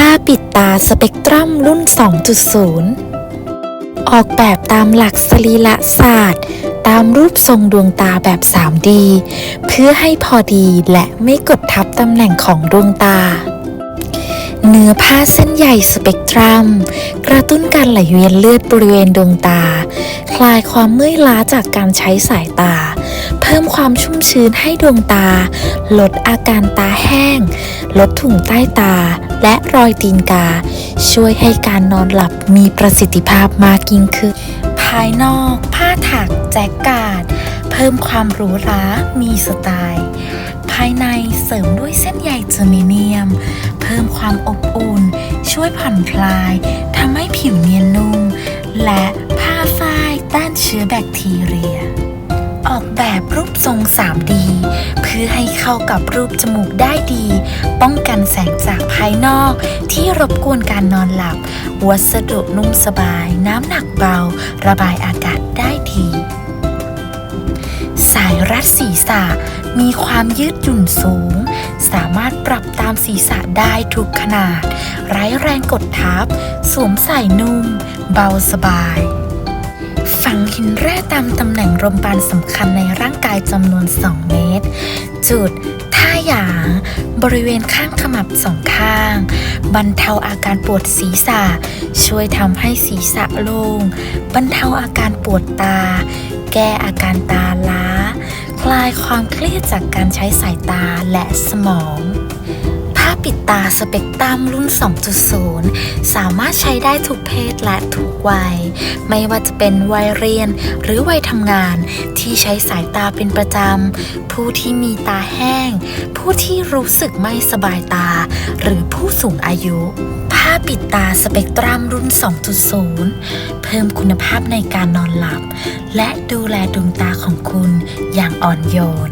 ผ้าปิดตาสเปกตรัมรุ่น 2.0 ออกแบบตามหลักสรีระศาสตร์ ตามรูปทรงดวงตาแบบ 3D เพื่อให้พอดีและไม่กดทับตำแหน่งของดวงตา เนื้อผ้าเส้นใหญ่สเปกตรัม กระตุ้นการไหลเวียนเลือดบริเวณดวงตา คลายความเมื่อยล้าจากการใช้สายตา เพิ่มความชุ่มชื้นให้ดวงตา ลดอาการตาแห้ง ลดถุงใต้ตา และรอยตีนกา ช่วยให้การนอนหลับมีประสิทธิภาพมากยิ่งขึ้น ภายนอกผ้าถักแจ็คกาดเพิ่มความหรูหรามีสไตล์ ภายในเสริมด้วยเส้นใยเจอเมเนียม เพิ่มความอบอุ่น ช่วยผ่อนคลายทำให้ผิวเนียนนุ่ม และผ้าฝ้ายต้านเชื้อแบคทีเรีย ออกแบบรูปทรง 3D เพื่อให้เข้ากับรูปจมูกได้ดี ป้องกันแสงจากภายนอก ที่รบกวนการนอนหลับ วัสดุนุ่มสบาย น้ำหนักเบา ระบายอากาศได้ดี สายรัดศีรษะมีความยืดหยุ่นสูง สามารถปรับตามศีรษะได้ทุกขนาด ไร้แรงกดทับ สวมใส่นุ่ม เบาสบาย หินแร่ตามตำแหน่งลมปานสำคัญในร่างกายจำนวน 2 เมตร จุด ท่าหยาง บริเวณข้างขมับสองข้าง บรรเทาอาการปวดศีรษะ ช่วยทำให้ศีรษะโล่งบรรเทาอาการปวดตา แก้อาการตาล้า คลายความเครียดจากการใช้สายตาและสมอง ปิดตาสเปกตรัมรุ่น 2.0 สามารถใช้ได้ทุกเพศและทุกวัย ไม่ว่าจะเป็นวัยเรียนหรือวัยทำงานที่ใช้สายตาเป็นประจำ ผู้ที่มีตาแห้ง ผู้ที่รู้สึกไม่สบายตา หรือผู้สูงอายุ ผ้าปิดตาสเปกตรัมรุ่น 2.0 เพิ่มคุณภาพในการนอนหลับ และดูแลดวงตาของคุณอย่างอ่อนโยน